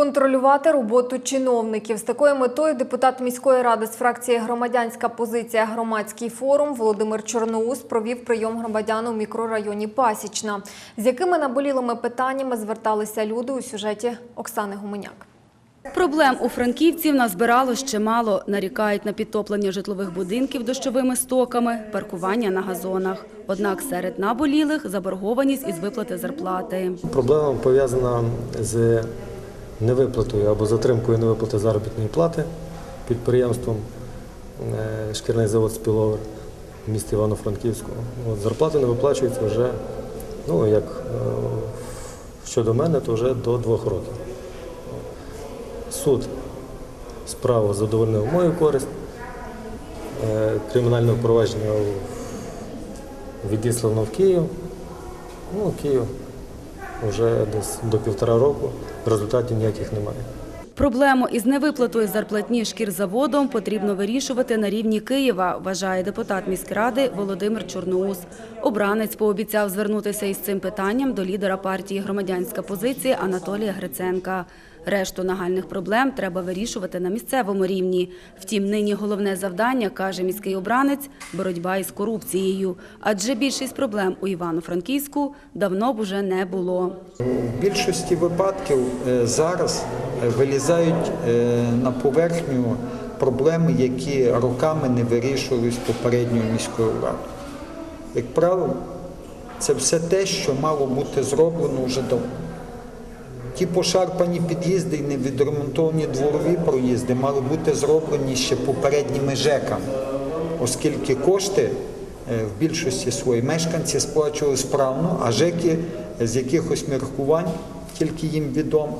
Контролювати роботу чиновників з такою метою депутат міської ради з фракції Громадянська позиція громадський форум Володимир Чорноус провів прийом громадян у мікрорайоні Пасічна. З якими наболілими питаннями зверталися люди у сюжеті Оксани Гуменяк. Проблем у франківців назбирало ще мало. Нарікають на підтоплення житлових будинків дощовими стоками, паркування на газонах. Однак серед наболілих – заборгованість із виплати зарплати. Проблема пов'язана з невиплатою або затримкою невиплати заробітної плати підприємством е, шкірний завод «Спіловер» в місті Івано-Франківську. Зарплата не виплачується вже, ну як е, щодо мене, то вже до двох років. Суд справу задовольнив мою користь. Е, Кримінальне провадження відіслано в Київ. Ну, Київ вже десь до півтора року результатів ніяких немає. Проблему із невиплатою зарплатні шкірзаводом потрібно вирішувати на рівні Києва, вважає депутат міськради Володимир Чорноус. Обранець пообіцяв звернутися із цим питанням до лідера партії «Громадянська позиція» Анатолія Гриценка. Решту нагальних проблем треба вирішувати на місцевому рівні. Втім, нині головне завдання, каже міський обранець – боротьба із корупцією. Адже більшість проблем у Івано-Франківську давно б уже не було. В більшості випадків е, зараз е, вилізають е, на поверхню проблеми, які роками не вирішувались попередньою міською радою. Як правило, це все те, що мало бути зроблено вже давно. Ті пошарпані під'їзди і невідремонтовані дворові проїзди мали бути зроблені ще попередніми ЖЕКами, оскільки кошти е, в більшості своїх мешканці сплачували справно, а ЖЕКи з якихось міркувань, тільки їм відомо,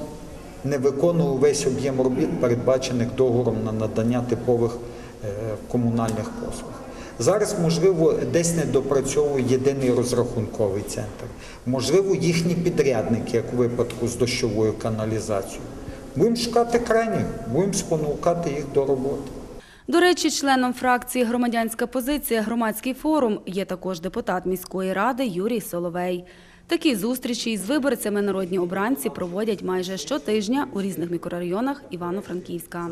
не виконували весь об'єм робіт, передбачених договором на надання типових е, комунальних послуг. Зараз, можливо, десь не допрацьовує єдиний розрахунковий центр. Можливо, їхні підрядники, як у випадку з дощовою каналізацією. Будемо шукати крайніх, будемо спонукати їх до роботи. До речі, членом фракції «Громадянська позиція» «Громадський форум» є також депутат міської ради Юрій Соловей. Такі зустрічі із виборцями народні обранці проводять майже щотижня у різних мікрорайонах Івано-Франківська.